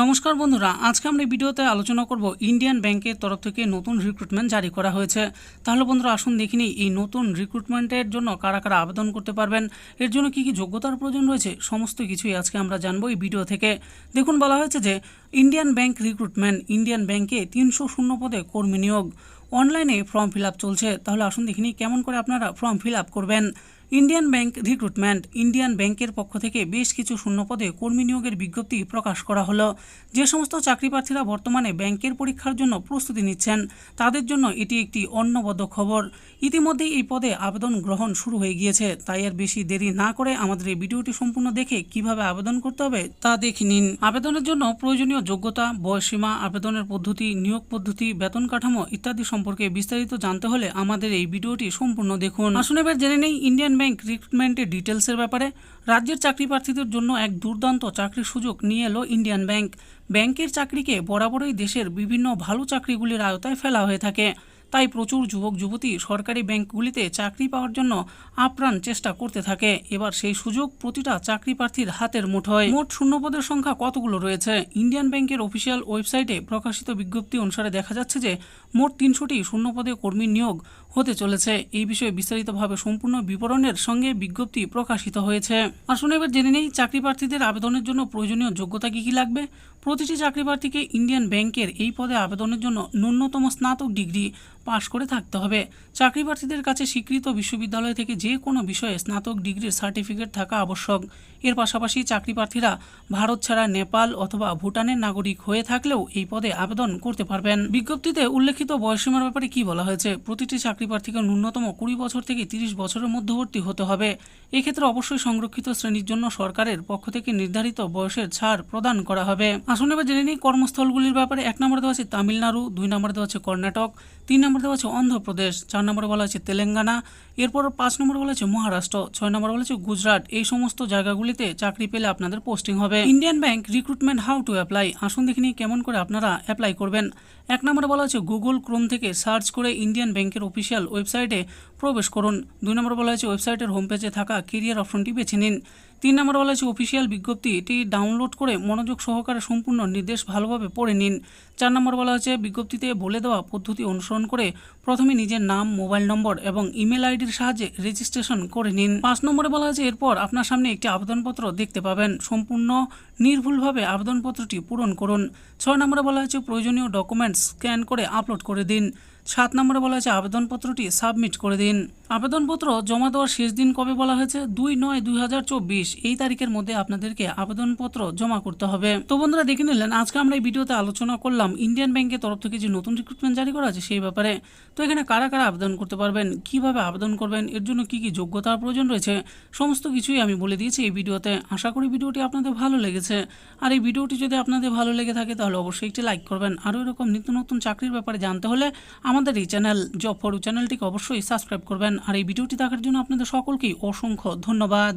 নমস্কার বন্ধুরা, আজকে আমরা ভিডিওতে আলোচনা করব ইন্ডিয়ান ব্যাংকের তরফ থেকে নতুন রিক্রুটমেন্ট জারি করা হয়েছে। তাহলে বন্ধুরা, আসুন দেখিনি এই নতুন রিক্রুটমেন্টের জন্য কারা কারা আবেদন করতে পারবেন, এর জন্য কি কি যোগ্যতার প্রয়োজন রয়েছে, সমস্ত কিছুই আজকে আমরা জানব এই ভিডিও থেকে। দেখুন, বলা হয়েছে যে ইন্ডিয়ান ব্যাংক রিক্রুটমেন্ট ইন্ডিয়ান ব্যাংকে তিনশো শূন্য পদে কর্মী নিয়োগ। অনলাইনে ফর্ম ফিল চলছে, তাহলে আসুন দেখিনি কেমন করে আপনারা ফর্ম ফিল করবেন। ইন্ডিয়ান ব্যাংক রিক্রুটমেন্ট, ইন্ডিয়ান ব্যাংকের পক্ষ থেকে বেশ কিছু শূন্যপদে কর্মী নিয়োগের বিজ্ঞপ্তি প্রকাশ করা হলো। যে সমস্ত চাকরি প্রার্থীরা বর্তমানে ব্যাংকের পরীক্ষার জন্য প্রস্তুতি নিচ্ছেন, তাদের জন্য এটি একটি অন্যবদ্ধ খবর। ইতিমধ্যেই এই পদে আবেদন গ্রহণ শুরু হয়ে গিয়েছে। তাই আর বেশি দেরি না করে আমাদের এই ভিডিওটি সম্পূর্ণ দেখে কীভাবে আবেদন করতে হবে তা দেখে নিন। আবেদনের জন্য প্রয়োজনীয় যোগ্যতা বয়সীমা আবেদনের পদ্ধতি, নিয়োগ পদ্ধতি, বেতন কাঠামো ইত্যাদি সম্পর্কে বিস্তারিত জানতে হলে আমাদের এই ভিডিওটি সম্পূর্ণ দেখুন। আসুন এবার জেনে নেই ইন্ডিয়ান ব্যাংক রিক্রুটমেন্টের ডিটেলসের ব্যাপারে রাজ্যের চাকরি প্রার্থীদের জন্য এক দুর্দান্ত চাকরির সুযোগ নিয়ে এলো ইন্ডিয়ান ব্যাংক ব্যাংকের চাকরিকে বরাবরই দেশের বিভিন্ন ভালো চাকরিগুলির আয়তায় ফেলা হয়ে থাকে। তাই প্রচুর যুবক যুবতী সরকারি ব্যাংকগুলিতে চাকরি পাওয়ার জন্য আপ্রাণ চেষ্টা করতে থাকে। এবার সেই সুযোগ প্রতিটা চাকরি প্রার্থীর হাতের মুঠোয়। মোট শূন্যপদের সংখ্যা কতগুলো রয়েছে? ইন্ডিয়ান ব্যাংকের অফিসিয়াল ওয়েবসাইটে প্রকাশিত বিজ্ঞপ্তি অনুসারে দেখা যাচ্ছে যে মোট তিনশোটি শূন্যপদে কর্মী নিয়োগ হতে চলেছে। এই বিষয়ে বিস্তারিতভাবে সম্পূর্ণ বিবরণের সঙ্গে বিজ্ঞপ্তি প্রকাশিত হয়েছে। আসুন এবার জেনে নেই চাকরি প্রার্থীদের আবেদনের জন্য প্রয়োজনীয় যোগ্যতা কী কী লাগবে? প্রতিটি চাকরি প্রার্থীকে ইন্ডিয়ান ব্যাংকের এই পদে আবেদনের জন্য ন্যূনতম স্নাতক ডিগ্রি পাশ করে থাকতে হবে। চাকরি প্রার্থীদের কাছে স্বীকৃত বিশ্ববিদ্যালয় থেকে যে কোনো বিষয়ে স্নাতক ডিগ্রির সার্টিফিকেট থাকা আবশ্যক। এর পাশাপাশি চাকরি প্রার্থীরা ভারত ছাড়া নেপাল অথবা ভুটানের নাগরিক হয়ে থাকলেও এই পদে আবেদন করতে পারবেন। বিজ্ঞপ্তিতে উল্লেখিত বয়সীমার ব্যাপারে কি বলা হয়েছে? প্রতিটি চাকরি প্রার্থীকে ন্যূনতম কুড়ি বছর থেকে তিরিশ বছরের মধ্যবর্তী হতে হবে। এক্ষেত্রে অবশ্যই সংরক্ষিত শ্রেণির জন্য সরকারের পক্ষ থেকে নির্ধারিত বয়সের ছাড় প্রদান করা হবে। আসুন এবার জেনে নিই কর্মস্থলগুলির ব্যাপারে। এক নম্বর দেওয়া আছে তামিলনাড়ু, দুই নম্বরে দেওয়া আছে কর্ণাটক, তিন নম্বরে দেওয়া আছে অন্ধ্রপ্রদেশ, চার নম্বরে বলা আছে তেলেঙ্গানা, এরপর পাঁচ নম্বরে বলা আছে মহারাষ্ট্র, ছয় নম্বরে বলা আছে গুজরাট। এই সমস্ত জায়গাগুলিতে চাকরি পেলে আপনাদের পোস্টিং হবে। Indian bank recruitment how to apply? আসুন দেখিনি কেমন করে আপনারা অ্যাপ্লাই করবেন। এক নম্বরে বলা হচ্ছে গুগল ক্রোম থেকে সার্চ করে ইন্ডিয়ান ব্যাংকের অফিসিয়াল ওয়েবসাইটে প্রবেশ করুন। দুই নম্বরে বলা হয়েছে ওয়েবসাইটের হোম পেজে থাকা কেরিয়ার অপশনটি বেছে নিন। তিন নম্বর বলা হয়েছে অফিসিয়াল বিজ্ঞপ্তি এটি ডাউনলোড করে মনোযোগ সহকারে সম্পূর্ণ নির্দেশ ভালোভাবে পড়ে নিন। চার নম্বর বলা হয়েছে, বিজ্ঞপ্তিতে বলে দেওয়া পদ্ধতি অনুসরণ করে প্রথমে নিজের নাম, মোবাইল নম্বর এবং ইমেল আইডির সাহায্যে রেজিস্ট্রেশন করে নিন। পাঁচ নম্বরে বলা হয়েছে, এরপর আপনার সামনে একটি আবেদনপত্র দেখতে পাবেন। সম্পূর্ণ নির্ভুলভাবে আবেদনপত্রটি পূরণ করুন। ছয় নম্বরে বলা হয়েছে, প্রয়োজনীয় ডকুমেন্টস স্ক্যান করে আপলোড করে দিন। সাত নম্বরে বলা হয়েছে, আবেদনপত্রটি সাবমিট করে দিন। আবেদনপত্র জমা দেওয়ার শেষ দিন কবে বলা হয়েছে? দুই নয় দুই এই তারিখের মধ্যে আপনাদেরকে আবেদনপত্র জমা করতে হবে। তো বন্ধুরা, দেখে নিলেন, আজকে আমরা এই ভিডিওতে আলোচনা করলাম ইন্ডিয়ান ব্যাংকের তরফ থেকে যে নতুন রিক্রুটমেন্ট জারি করা আছে সেই ব্যাপারে। তো এখানে কারা কারা আবেদন করতে পারবেন? কীভাবে আবেদন করবেন? এর জন্য কি কি যোগ্যতার প্রয়োজন রয়েছে? সমস্ত কিছুই আমি বলে দিয়েছি এই ভিডিওতে। আশা করি ভিডিওটি আপনাদের ভালো লেগেছে। আর এই ভিডিওটি যদি আপনাদের ভালো লেগে থাকে, তাহলে অবশ্যই একটি লাইক করবেন। আরও এরকম নিত্য নতুন চাকরির ব্যাপারে জানতে হলে আমাদের এই চ্যানেল জব ফর চ্যানেলটিকে অবশ্যই সাবস্ক্রাইব করবেন। আর এই ভিডিওটি দেখার জন্য আপনাদের সকলকেই অসংখ্য ধন্যবাদ।